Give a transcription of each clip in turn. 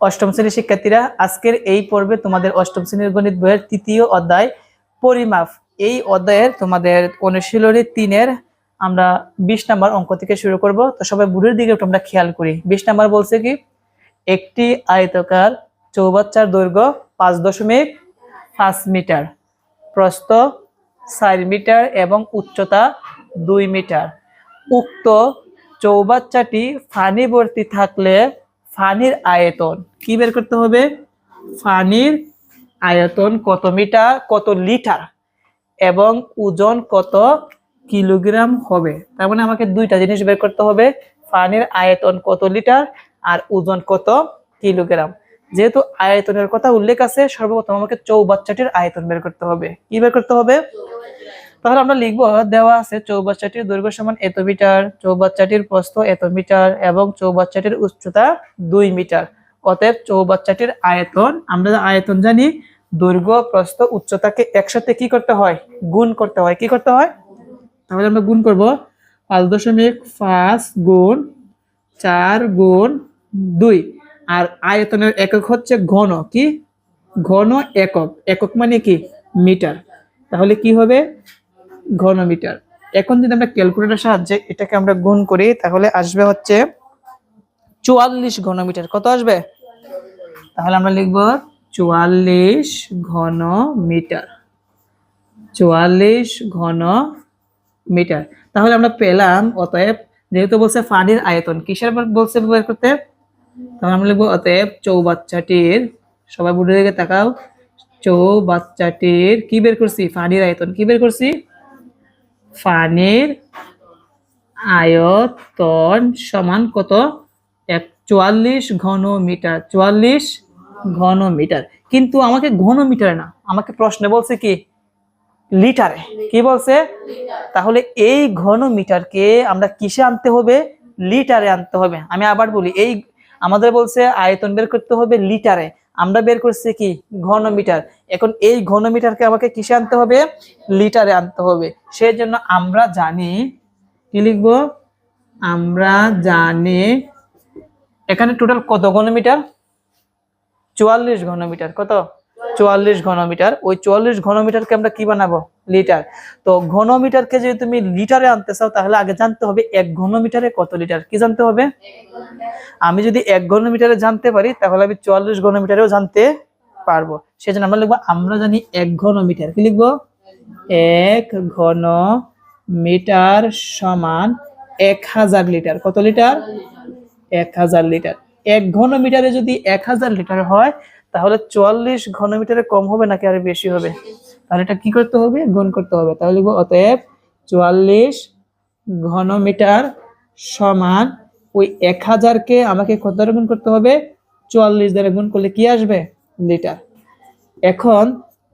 অষ্টম শ্রেণির শিক্ষার্থীরা, আজকের এই পর্বে তোমাদের অষ্টম শ্রেণির গণিত বইয়ের তৃতীয় অধ্যায় পরিমাপ। এই অধ্যায়ের তোমাদের অনুশীলনী তিনের আমরা বিশ নাম্বার অঙ্ক থেকে শুরু করব। তো সবাই বুড়ির দিকে আমরা খেয়াল করি। বিশ নাম্বার বলছে কি? একটি আয়তকার চৌবাচ্চার দৈর্ঘ্য পাঁচ দশমিক পাঁচ মিটার, প্রস্থ চার মিটার এবং উচ্চতা দুই মিটার। উক্ত চৌবাচ্চাটি ফানিবর্তী থাকলে ফানির আয়তন। কি বের করতে হবে? ফানির আয়তন কত মিটার? কত লিটার? এবং ওজন কত কিলোগ্রাম হবে? তার মানে আমাকে দুইটা জিনিস বের করতে হবে। পানির আয়তন কত লিটার আর ওজন কত কিলোগ্রাম? যেহেতু আয়তনের কথা উল্লেখ আছে, সর্বপ্রথম আমাকে চৌবাচ্চাটির আয়তন বের করতে হবে। কি বের করতে হবে? তাহলে আমরা লিখব, দেওয়া আছে চৌবাচ্চাটির দৈর্ঘ্য সমান এত মিটার, চৌবাচ্চাটির প্রস্থ এত মিটার এবং চৌবাচ্চাটির উচ্চতা দুই মিটার। অতএব চৌবাচ্চাটির আয়তন, আমরা আয়তন জানি, দৈর্ঘ্য, প্রস্থ, উচ্চতাকে একসাথে কি করতে হয়? গুণ করতে হয়। কি করতে হয়? তাহলে আমরা গুণ করব পাঁচ দশমিক পাঁচ গুণ চার গুণ দুই। আর আয়তনের একক হচ্ছে ঘন। কি? ঘন একক। একক মানে কি? মিটার। তাহলে কি হবে? ঘন মিটার এখন যদি আমরা ক্যালকুলেটর সাহায্যে এটাকে আমরা গুণ করি, তাহলে আসবে হচ্ছে চুয়াল্লিশ ঘনমিটার। কত আসবে? তাহলে আমরা লিখব চুয়াল্লিশ ঘন মিটার চুয়াল্লিশ ঘন মিটার তাহলে আমরা পেলাম, অতএব যেহেতু বলছে পানির আয়তন, কিসের বলছে ব্যবহার করতে? তাহলে আমরা লিখব অতএব চৌবাচ্চাটির, সবাই বুড়ে দিকে তাকাও। চৌবাচ্চাটির, কি বের করছি? পানির আয়তন, কি বের করছি? পানির আয়তন সমান কত? এক, চুয়াল্লিশ ঘন মিটার চুয়াল্লিশ ঘন মিটার কিন্তু আমাকে ঘন মিটারে না, আমাকে প্রশ্নে বলছে কি? লিটারে। কি বলছে? তাহলে এই ঘন মিটারকে আমরা কিসে আনতে হবে? লিটারে আনতে হবে। আমি আবার বলি, এই আমাদের বলছে আয়তন বের করতে হবে লিটারে। আমরা বের করছি কি? ঘনমিটার। এখন এই ঘনমিটারকে আমাকে কিসে আনতে হবে? লিটারে আনতে হবে। সেই জন্য আমরা জানি, কি লিখব? আমরা জানি, এখানে টোটাল কত ঘনমিটার? চুয়াল্লিশ ঘনমিটার। কত? চুয়াল্লিশ ঘনমিটার, ওই চুয়াল্লিশ ঘনমিটারকে আমরা কি বানাবো? লিটার। তো ঘনমিটারকে যদি তুমি লিটারে আনতে চাও, তাহলে আগে জানতে হবে এক ঘনমিটারে কত লিটার। কি জানতে হবে? আমি যদি এক ঘনমিটারে জানতে পারি, তাহলে আমি চুয়াল্লিশ ঘনমিটারেও জানতে পারব। সেজন্য আমরা লিখব, আমরা জানি এক ঘনমিটার। কি লিখব? এক ঘন মিটার সমান এক হাজার লিটার। কত লিটার? এক হাজার লিটার। এক ঘন মিটারে যদি এক হাজার লিটার হয় তাহলে চুয়াল্লিশ ঘন মিটারে কম হবে নাকি আরও বেশি হবে? তাহলে এটা কি করতে হবে? গুণ করতে হবে। তাহলে অতএব চুয়াল্লিশ ঘন মিটার সমান ওই এক হাজারকে আমাকে কত দ্বারা গুণ করতে হবে? চুয়াল্লিশ দ্বারা গুণ করলে কি আসবে? লিটার। এখন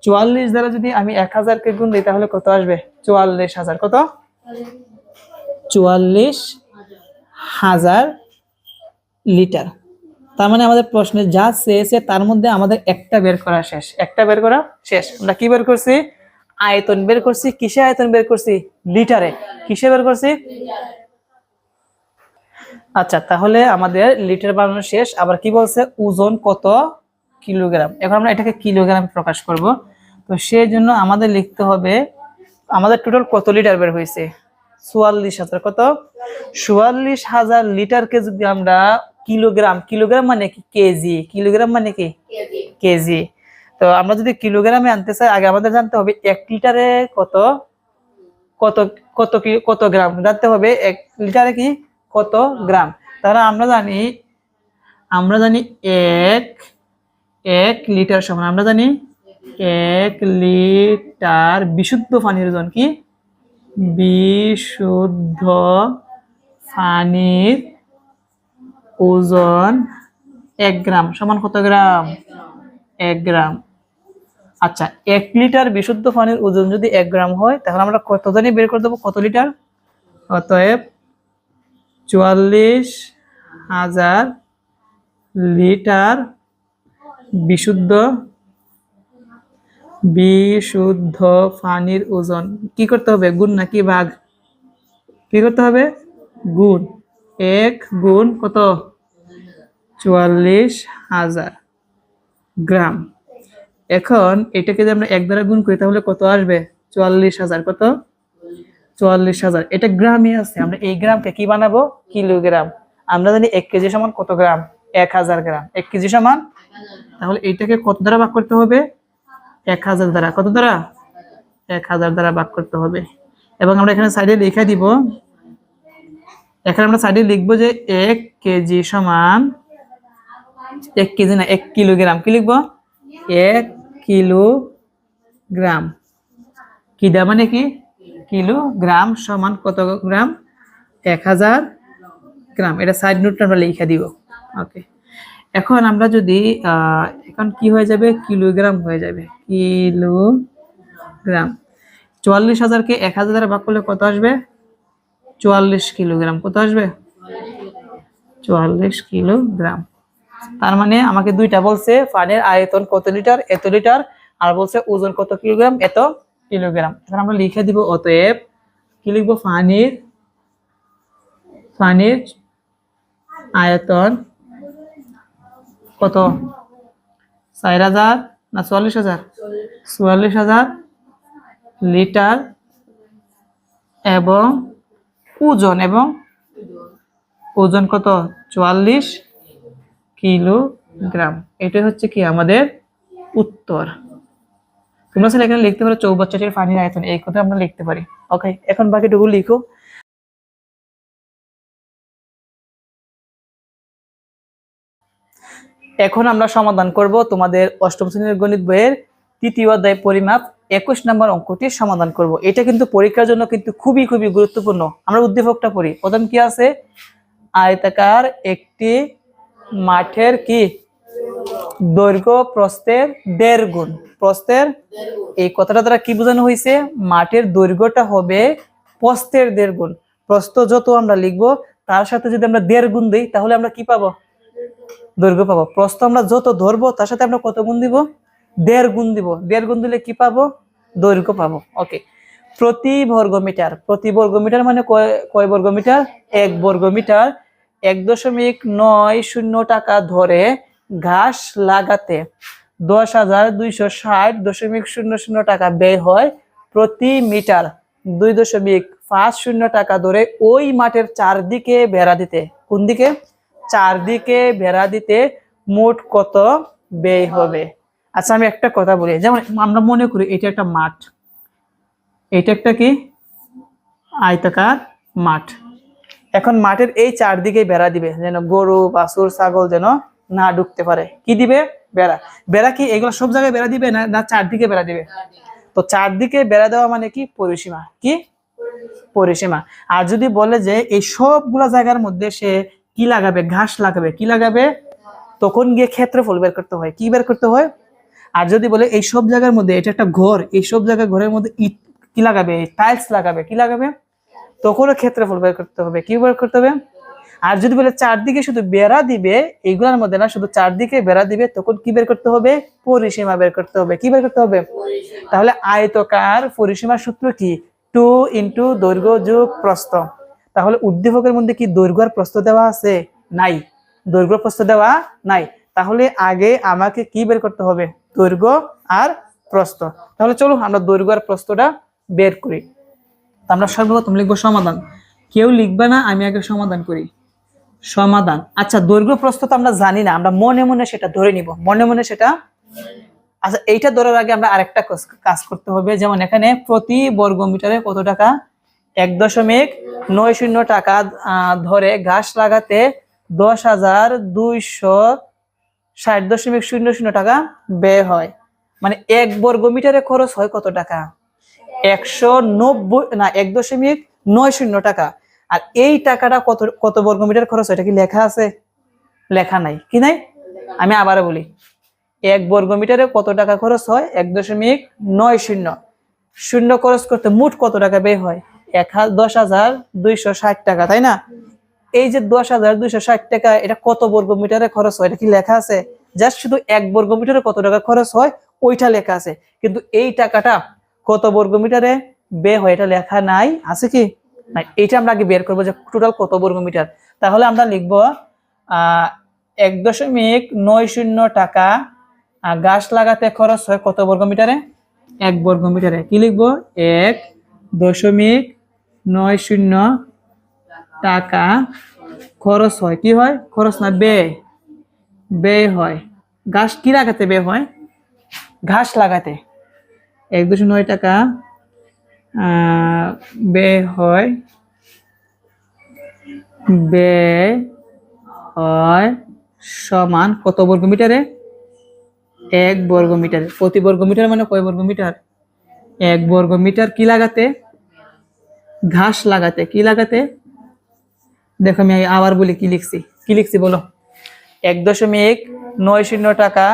চুয়াল্লিশ দ্বারা যদি আমি এক হাজারকে গুণ দিই, তাহলে কত আসবে? চুয়াল্লিশ হাজার। কত? চুয়াল্লিশ হাজার লিটার। তার মানে আমাদের প্রশ্নে যা চেয়েছে তার মধ্যে আমাদের একটা বের করা শেষ। একটা বের করা শেষ। আমরা কি বের করছি? আয়তন বের করছি। কিসে আয়তন বের করছি? লিটারে। কিসে বের করছি? আচ্ছা তাহলে আমাদের লিটার বানানো শেষ। আবার কি বলছে? ওজন কত কিলোগ্রাম? এখন আমরা এটাকে কিলোগ্রাম প্রকাশ করব। তো সেই জন্য আমাদের লিখতে হবে, আমাদের টোটাল কত লিটার বের হয়েছে? চুয়াল্লিশ হাজার। কত? চুয়াল্লিশ হাজার লিটারকে যদি আমরা কিলোগ্রাম কিলোগ্রাম মানে কি? কেজি। কিলোগ্রাম মানে কি? কেজি। তো আমরা যদি কিলোগ্রামে আনতে চাই আগে আমাদের জানতে হবে এক লিটারে কত? কত কত কত গ্রাম? জানতে হবে এক লিটারে কি? কত গ্রাম? তাহলে আমরা জানি আমরা জানি এক এক লিটার সমান। আমরা জানি এক লিটার বিশুদ্ধ পানির ওজন কি? বিশুদ্ধ পানির ওজন এক গ্রাম, সমান কত গ্রাম? এক গ্রাম। আচ্ছা এক লিটার বিশুদ্ধ পানির ওজন যদি এক গ্রাম হয়, তাহলে আমরা কত জানি বের করে দেবো? কত লিটার? অতএব চুয়াল্লিশ হাজার লিটার বিশুদ্ধ বিশুদ্ধ পানির ওজন। কি করতে হবে? গুণ নাকি ভাগ? কি করতে হবে? গুণ। এক গুণ কত? চুয়াল্লিশ হাজার গ্রাম। এখন এটাকে যদি আমরা এক দ্বারা গুণ করি, তাহলে কত আসবে? চুয়াল্লিশ হাজার। কত? চুয়াল্লিশ হাজার। এটা গ্রামে আছে। আমরা এই গ্রামকে কি বানাবো? কিলোগ্রাম। আমরা জানি এক কেজি সমান কত গ্রাম? এক হাজার গ্রাম। এক কেজি সমান? তাহলে এইটাকে কত দ্বারা ভাগ করতে হবে? এক হাজার দ্বারা। কত দ্বারা? এক হাজার দ্বারা ভাগ করতে হবে। এবং আমরা এখানে সাইডে লিখে দিব এখানে আমরা সাইডে লিখব যে এক কেজি সমান এক কেজি না, এক কিলোগ্রাম। কি লিখব? এক কিলোগ্রাম। কি দেওয়া মানে কি? কিলোগ্রাম সমান কত গ্রাম? এক হাজার গ্রাম। এটা সাইড নোট আমরা লিখে দিব। ওকে এখন আমরা যদি এখন কি হয়ে যাবে? কিলোগ্রাম হয়ে যাবে। কিলোগ্রাম। চুয়াল্লিশ হাজারকে এক হাজার দ্বারা ভাগ করলে কত আসবে? চুয়াল্লিশ কিলোগ্রাম। কত আসবে? চুয়াল্লিশ কিলোগ্রাম। তার মানে আমাকে দুইটা বলছে পানির আয়তন কত লিটার, এত লিটার, আর বলছে ওজন কত কিলোগ্রাম, এত কিলোগ্রাম। এখন আমরা লিখে দিব অতএব, কি লিখব? পানির পানির আয়তন কত? চার হাজার না চুয়াল্লিশ হাজার? চুয়াল্লিশ হাজার লিটার এবং ওজন এবং ওজন কত? চুয়াল্লিশ কিলোগ্রাম এটা হচ্ছে কি আমাদের উত্তর। তোমরা স্যার এখানে লিখতে পারো চৌবাচ্চাটির পানির আয়তন। এই কথা আমরা লিখতে পারি। ওকে এখন বাকিটুকু লিখো। এখন আমরা সমাধান করব তোমাদের অষ্টম শ্রেণির গণিত বইয়ের তৃতীয় অধ্যায় পরিমাপ, একুশ নম্বর অঙ্কটি সমাধান করব। এটা কিন্তু পরীক্ষার জন্য কিন্তু খুবই খুবই গুরুত্বপূর্ণ। আমরা উদ্দীপকটা পড়ি। প্রথম কি আছে? আয়তাকার একটি মাঠের কি? দৈর্ঘ্য প্রস্তের দেড় গুণ। প্রস্থের এই কথাটা দ্বারা কি বোঝানো হয়েছে? মাঠের দৈর্ঘ্যটা হবে প্রস্থের দেড় গুণ। প্রস্থ যত আমরা লিখব, তার সাথে যদি আমরা দেড় গুণ দিই, তাহলে আমরা কি পাবো? দৈর্ঘ্য পাবো। প্রস্থ আমরা যত ধরবো, তার সাথে আমরা কত গুণ দিব? দেড় গুণ দিব। দেড় গুণ দিলে কি পাবো? দৈর্ঘ্য পাবো। ওকে প্রতি বর্গমিটার প্রতি বর্গমিটার মানে কয় বর্গমিটার? এক বর্গমিটার। এক দশমিক নয় শূন্য টাকা ধরে ঘাস লাগাতে দশ হাজার দুইশো ষাট দশমিক শূন্য শূন্য টাকা ব্যয় হয় প্রতি মিটার। দুই দশমিক পাঁচ শূন্য টাকা ধরে ওই মাঠের চারদিকে বেড়া দিতে। কোন দিকে? চারদিকে বেড়া দিতে মোট কত ব্যয় হবে? আচ্ছা আমি একটা কথা বলি। যেমন আমরা মনে করি এটা একটা মাঠ। এটা একটা কি? আয়তাকার মাঠ। এখন মাঠের এই চারদিকে বেড়া দিবে, যেন গরু, বাছুর, ছাগল যেন না ঢুকতে পারে। কি দিবে? বেড়া। বেড়া কি এগুলো সব জায়গায় বেড়া দিবে না না চারদিকে বেড়া দিবে? তো চারদিকে বেড়া দেওয়া মানে কি? পরিসীমা। কি? পরিসীমা। আর যদি বলে যে এই সবগুলা জায়গার মধ্যে সে কি লাগাবে? ঘাস লাগাবে। কি লাগাবে? তখন গিয়ে ক্ষেত্রফল বের করতে হয়। কি বের করতে হয়? আর যদি বলে এই সব জায়গার মধ্যে এটা একটা ঘর এই সব জায়গায় ঘরের মধ্যে ইট কি লাগাবে? টাইলস লাগাবে কি লাগাবে? তখনও ক্ষেত্রফল বের করতে হবে। কি বের করতে হবে? আর যদি বলে চারদিকে শুধু বেড়া দিবে এইগুলোর মধ্যে না শুধু চারদিকে বেড়া দিবে তখন কি বের করতে হবে? পরিসীমা বের করতে হবে। কি বের করতে হবে? তাহলে আয়তকার পরিসীমার সূত্র কি? টু ইন্টু দৈর্ঘ্য যোগ প্রস্থ। তাহলে উদ্দীপকের মধ্যে কি দৈর্ঘ্য আর প্রস্থ দেওয়া আছে? নাই। দৈর্ঘ্য প্রস্থ দেওয়া নাই। তাহলে আগে আমাকে কি বের করতে হবে? দৈর্ঘ্য আর প্রস্থ। তাহলে চলো আমরা দৈর্ঘ্য আর প্রস্থটা বের করি। আমরা সর্বপ্রথম লিখব সমাধান। কেউ লিখবে না, আমি আগে সমাধান করি। সমাধান। আচ্ছা দৈর্ঘ্য, প্রস্থ তো আমরা জানি না, আমরা মনে মনে সেটা ধরে নিব। মনে মনে সেটা আচ্ছা এইটা ধরার আগে আমরা আরেকটা কাজ- করতে হবে। যেমন এখানে প্রতি বর্গ মিটারে কত টাকা? এক দশমিক নয় শূন্য টাকা ধরে ঘাস লাগাতে দশ হাজার দুইশো ষাট দশমিক শূন্য শূন্য টাকা ব্যয় হয়। মানে এক বর্গ মিটারে খরচ হয় কত টাকা? একশো নব্বই, না, এক দশমিক নয় শূন্য টাকা। আর এই টাকাটা কত কত বর্গ মিটার খরচ এটা কি লেখা আছে? লেখা নাই। কি নাই? আমি আবারও বলি, এক বর্গ মিটারে কত টাকা খরচ হয়? এক দশমিক নয় শূন্য। শূন্য খরচ করতে মোট কত টাকা ব্যয় হয়? এক দশ হাজার দুইশো ষাট টাকা, তাই না? এই যে দশ হাজার দুইশো ষাট টাকা, এটা কত বর্গ মিটারে খরচ হয়? এটা কি লেখা আছে? জাস্ট শুধু এক বর্গ মিটারে কত টাকা খরচ হয়? ওইটা লেখা আছে। কিন্তু এই টাকাটা কত বর্গ মিটারে ব্যয় হয়, এটা লেখা নাই। আছে কি? এইটা আমরা আগে বের করব যে টোটাল কত বর্গ মিটার তাহলে আমরা লিখব এক দশমিক নয় শূন্য টাকা গাছ লাগাতে খরচ হয় কত বর্গ মিটারে এক বর্গ মিটারে কি লিখব? এক দশমিক নয় শূন্য টাকা খরচ হয়। কি হয়? খরচ না, ব্যয়। ব্যয় হয়। ঘাস কি লাগাতে ব্যয় হয়? ঘাস লাগাতে। এক দুশো নয় টাকা ব্যয় হয়। ব্যয় হয় সমান কত বর্গ মিটারে? এক বর্গ মিটার। প্রতি বর্গ মিটার মানে কয় বর্গ মিটার? এক বর্গ মিটার কি লাগাতে? ঘাস লাগাতে। কি লাগাতে? দেখো আমি আবার বলি কি লিখছি। কি লিখছি বলো? এক দশমিক নয় শূন্য টাকা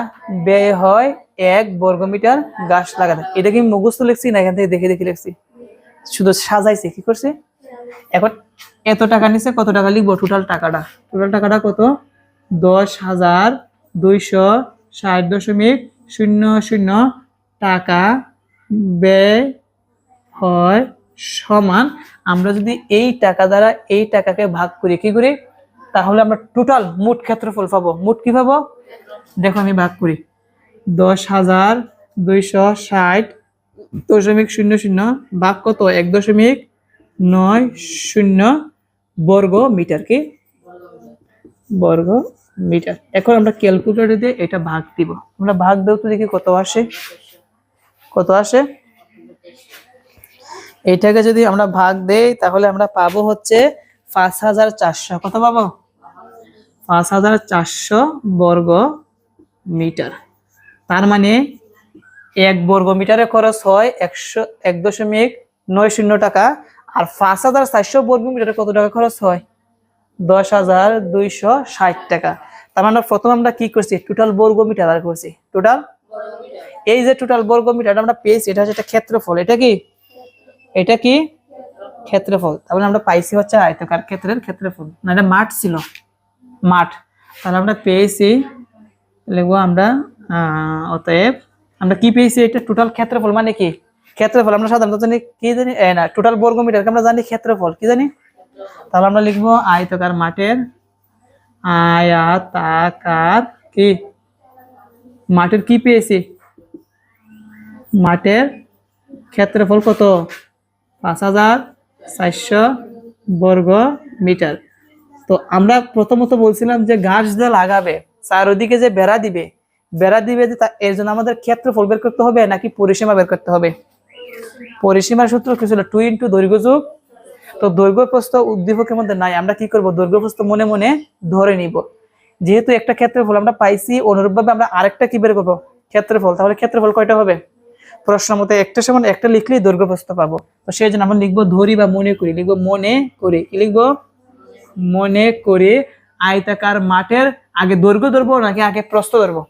ব্যয় হয় এক বর্গ মিটার গাছ লাগাতে। এটা কি মুখস্থ লিখছি না এখান থেকে দেখে দেখে লিখছি? শুধু সাজাইছে, কি করছে? এখন এত টাকা নিচে কত টাকা লিখব? টোটাল টাকাটা। টোটাল টাকাটা কত? দশ হাজার দুইশো ষাট দশমিক শূন্য শূন্য টাকা ব্যয় হয় সমান, আমরা যদি এই টাকা দ্বারা এই টাকাকে ভাগ করি, কি করি? তাহলে আমরা টোটাল মোট ক্ষেত্রফল পাবো। মোট কি পাবো? দেখো আমি ভাগ করি। দশ হাজার দুইশো ষাট দশমিক শূন্য শূন্য ভাগ কত? এক দশমিক নয় শূন্য বর্গ মিটার, কি? বর্গ মিটার। এখন আমরা ক্যালকুলেটর দিয়ে এটা ভাগ দিব। আমরা ভাগ দেব তো দেখি কত আসে? কত আসে? এটাকে যদি আমরা ভাগ দেই তাহলে আমরা পাবো হচ্ছে পাঁচ হাজার চারশো। কত পাবো? পাঁচ হাজার চারশো বর্গ মিটার। তার মানে এক বর্গ মিটারে খরচ হয় একশো এক দশমিক নয় শূন্য টাকা। আর পাঁচ হাজার চারশো বর্গ মিটারে কত টাকা খরচ হয়? দশ হাজার দুইশো ষাট টাকা। তার মানে প্রথম আমরা কি করছি? টোটাল বর্গ মিটার আর করছি। টোটাল এই যে টোটাল বর্গ মিটার আমরা পেয়েছি এটা হচ্ছে একটা ক্ষেত্রফল। এটা কি? এটা কি? ক্ষেত্রফল। তাহলে আমরা পাইছি হচ্ছে আয়তকার ক্ষেত্রের ক্ষেত্রফল। না, এটা মাঠ ছিল। মাঠ। তাহলে আমরা পেয়েছি, লিখব আমরা অতএব আমরা কি পেয়েছি এটা? টোটাল ক্ষেত্রফল মানে কি? ক্ষেত্রফল, আমরা সাধারণত জানি কি জানি? না টোটাল বর্গ মিটারকে আমরা জানি ক্ষেত্রফল, কি জানি? তাহলে আমরা লিখব আয়তকার মাঠের আয়াতাকার কি? মাঠের কি পেয়েছি? মাঠের ক্ষেত্রফল কত? পাঁচ হাজার চারশো বর্গ মিটার। তো আমরা প্রথমত বলছিলাম যে গাছ যে লাগাবে চারোদিকে যে বেড়া দিবে বেড়া দিবে যে এর জন্য আমাদের ক্ষেত্রফল বের করতে হবে নাকি পরিসীমা বের করতে হবে? পরিসীমার সূত্র কি ছিল? টু ইন্টু দৈর্ঘ্য যোগ। তো দৈর্ঘ্য প্রস্থ উদ্দীপকের মধ্যে নাই, আমরা কি করব? দৈর্ঘ্য প্রস্থ মনে মনে ধরে নিব। যেহেতু একটা ক্ষেত্রফল আমরা পাইছি, অনুরূপভাবে আমরা আরেকটা কি বের করব? ক্ষেত্রফল। তাহলে ক্ষেত্রফল কয়টা হবে? প্রশ্ন মতো একটা সমান একটা লিখলেই দৈর্ঘ্য প্রস্থ পাবো। তো সেই জন্য আমরা লিখব ধরি বা মনে করি। লিখব মনে করি। কি লিখব? মনে করে আয়তাকার মাঠের আগে দৈর্ঘ্য ধরবো নাকি আগে প্রস্থ ধরবো?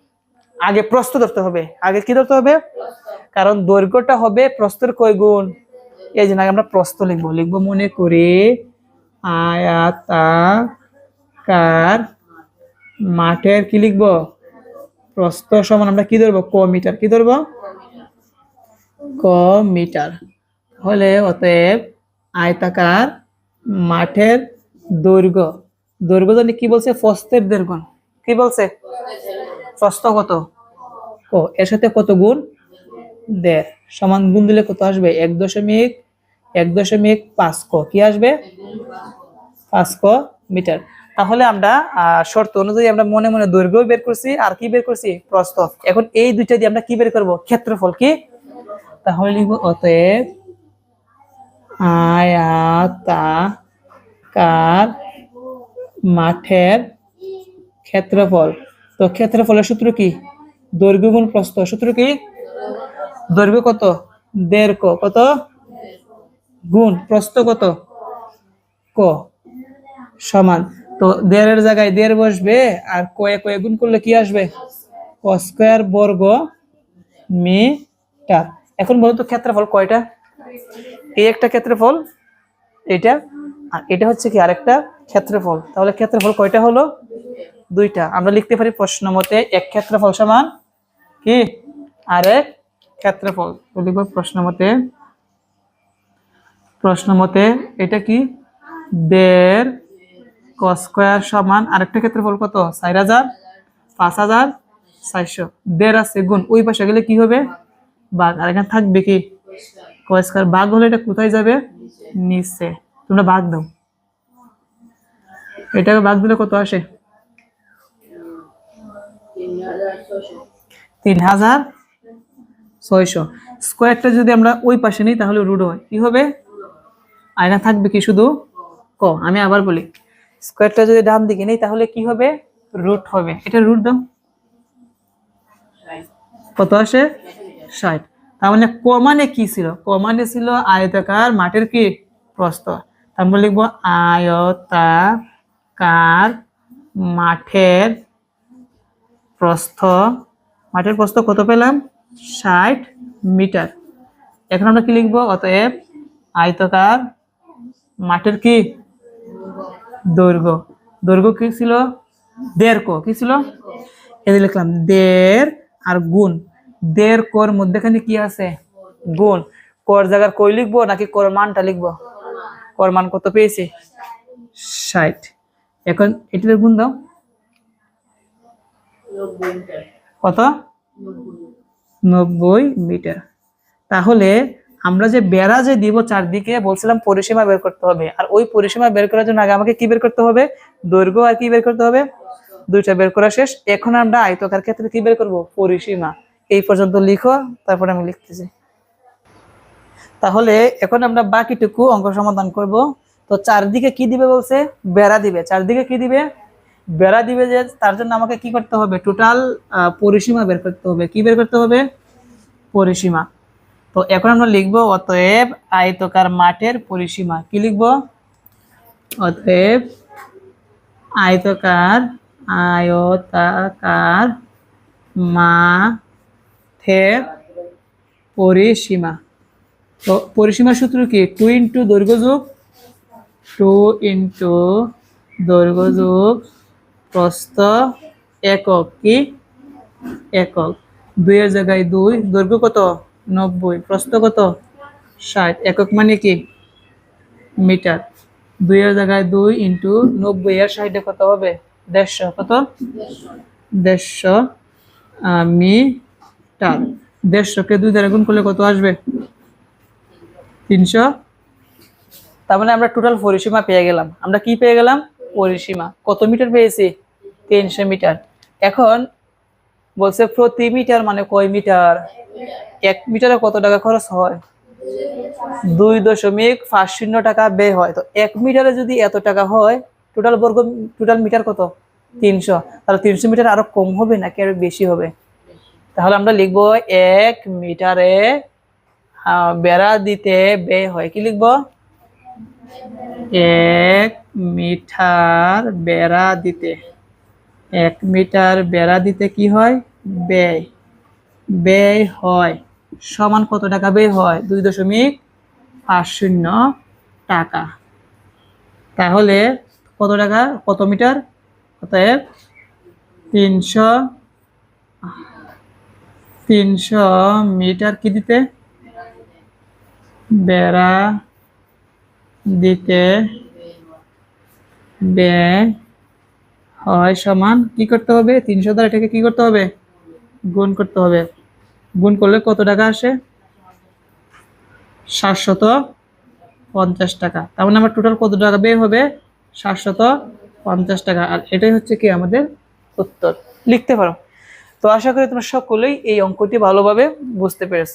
আগে প্রস্থ ধরতে হবে। আগে কি ধরতে হবে? কারণ দৈর্ঘ্যটা হবে প্রস্থের কয় গুণ? এই জন্য আমরা প্রস্থ লিখব। লিখব মনে করে আয়াতাকার মাঠের কি লিখব? প্রস্থ সমান আমরা কি ধরবো? ক মিটার কি ধরবো? ক মিটার হলে অতএব আয়তাকার মাঠের দৈর্ঘ্য। দৈর্ঘ্য জানি কি বলছে? প্রস্থের দৈর্ঘ্য। কি বলছে? প্রস্থ কত? ক, এর সাথে কত গুণ? দেড় সমান গুণ দিলে কত আসবে? এক দশমিক এক দশমিক পাঁচ ক। কি আসবে? পাঁচ ক মিটার। তাহলে আমরা শর্ত অনুযায়ী আমরা মনে মনে দৈর্ঘ্য বের করছি। আর কি বের করছি? প্রস্থ। এখন এই দুইটা দিয়ে আমরা কি বের করব? ক্ষেত্রফল কি? তাহলে লিখব, অতএব আয়াতাকার মাঠের ক্ষেত্রফল। তো ক্ষেত্রফলের সূত্র কি? দৈর্ঘ্য গুণ প্রস্থ। সূত্র কি? দৈর্ঘ্য কত? দেড় ক। কত? গুণ। প্রস্থ কত? ক। সমান। তো দেড়ের জায়গায় দেড় বসবে, আর কয়ে কয়ে গুণ করলে কি আসবে? ক স্কোয়ার বর্গ মিটার। এখন বলতো ক্ষেত্রফল কয়টা? এই একটা ক্ষেত্রফল এটা আর এটা হচ্ছে কি আরেকটা ক্ষেত্রফল। তাহলে ক্ষেত্রফল কয়টা হলো? দুইটা। আমরা লিখতে পারি প্রশ্ন মতে এক ক্ষেত্রফল সমান কি? আরেক ক্ষেত্রফল। তো লিখব প্রশ্ন মতে প্রশ্ন মতে এটা কি? দেড় ক স্কোয়ার সমান আরেকটা ক্ষেত্রফল কত? চার হাজার, পাঁচ হাজার, চারশো। দেড় আছে, গুণ। ওই পাশে গেলে কি হবে? বাঘ। আর এখানে থাকবে কি? কয়েস্কার বাঘ হলে এটা কোথায় যাবে? নিচে। তোমরা বাঘ দাও। এটাকে বাঘ দিলে কত আসে? তিন হাজার ছয়শো। স্কোয়ারটা যদি আমরা ওই পাশে নিই, তাহলে রুট হয়। কি হবে? আয়না থাকবে কি শুধু? ক। আমি আবার বলি। স্কোয়ারটা যদি ডান দিকে নেই, তাহলে কি হবে? রুট হবে। এটা রুট দাও। কত আসে? ষাট। তার মানে ক মানে কি ছিল? ক মানে ছিল আয়তাকার মাটির কি? প্রস্থ। তার মানে লিখব আয়তাকার মাঠের প্রস্থ। মাঠের প্রস্থ কত পেলাম? ষাট মিটার। এখন আমরা কি লিখব? অতএব আয়তকার মাঠের কি? দৈর্ঘ্য। দৈর্ঘ্য কি ছিল? দেড় ক। কি ছিল? এই লিখলাম দেড় আর গুণ। দেড় কর মধ্যেখানে কি আছে? গুণ। কর জায়গার কই লিখব নাকি কর মানটা লিখব? কর মান কত পেয়েছি? ষাট। এখন এটির গুণ দাও। কত? নব্বই মিটার। তাহলে আমরা যে বেড়া যে দিব চারদিকে, বলছিলাম পরিসীমা বের করতে হবে। আর ওই পরিসীমা বের করার জন্য আগে আমাকে কি বের করতে হবে? দৈর্ঘ্য আর কি বের করতে হবে? দুইটা বের করা শেষ। এখন আমরা আয়তকার ক্ষেত্রে কি বের করব? পরিসীমা। এই পর্যন্ত লিখো, তারপরে আমি লিখতেছি। তাহলে এখন আমরা বাকিটুকু অঙ্ক সমাধান করব। তো চারদিকে কি দিবে বলছে? বেড়া দিবে। চারদিকে কি দিবে? বেড়া দিবে যে তার জন্য আমাকে কি করতে হবে? টোটাল পরিসীমা বের করতে হবে। কি বের করতে হবে? পরিসীমা। তো এখন আমরা লিখব, অতএব আয়তকার মাঠের পরিসীমা। কি লিখব? অতএব আয়তকার, আয়তাকার মাঠের পরিসীমা। তো পরিসীমার সূত্র কি? টু ইন্টু দৈর্ঘ্য যোগ টু ইন্টু দৈর্ঘ্য যোগ একক কি? একক। দুইয়ের জায়গায় দুই দৈর্ঘ্য কত? নব্বই। প্রস্থ কত? ষাট। একক মানে কি? মিটার। দুইয়ের জায়গায় দুই ইন্টু নব্বই। এর ষাটে কত হবে? দেড়শো। কত? দেড়শো। আহ, মিটার দেড়শোকে দুই দ্বারা গুণ করলে কত আসবে? তিনশো? তার মানে আমরা টোটাল পরিসীমা পেয়ে গেলাম। আমরা কি পেয়ে গেলাম? পরিসীমা। কত মিটার পেয়েছি? তিনশো মিটার। এখন বলছে প্রতি মিটার মানে কয় মিটার? এক মিটারে কত টাকা খরচ হয়? দুই দশমিক পাঁচ শূন্য টাকা ব্যয় হয়। তো এক মিটারে যদি এত টাকা হয় টোটাল বর্গ টোটাল মিটার কত? তিনশো। তাহলে তিনশো মিটার আরও কম হবে নাকি আরও বেশি হবে? তাহলে আমরা লিখব এক মিটারে বেড়া দিতে ব্যয় হয়। কি লিখব? এক মিটার বেড়া দিতে। এক মিটার বেড়া দিতে কি হয়? ব্যয়। ব্যয় হয়। সমান কত টাকা ব্যয় হয়? দুই দশমিক পাঁচ শূন্য টাকা। তাহলে কত টাকা? কত মিটার? অতএব তিনশো তিনশো মিটার কি দিতে? বেড়া দিতে ব্যয় হয় সমান কি করতে হবে? তিনশো দ্বারা এটাকে কি করতে হবে? গুণ করতে হবে। গুণ করলে কত টাকা আসে? সাতশত পঞ্চাশ টাকা। তার মানে আমার টোটাল কত টাকা ব্যয় হবে? সাতশত পঞ্চাশ টাকা। আর এটাই হচ্ছে কি আমাদের উত্তর। লিখতে পারো। তো আশা করি তোমরা সকলেই এই অঙ্কটি ভালোভাবে বুঝতে পেরেছ।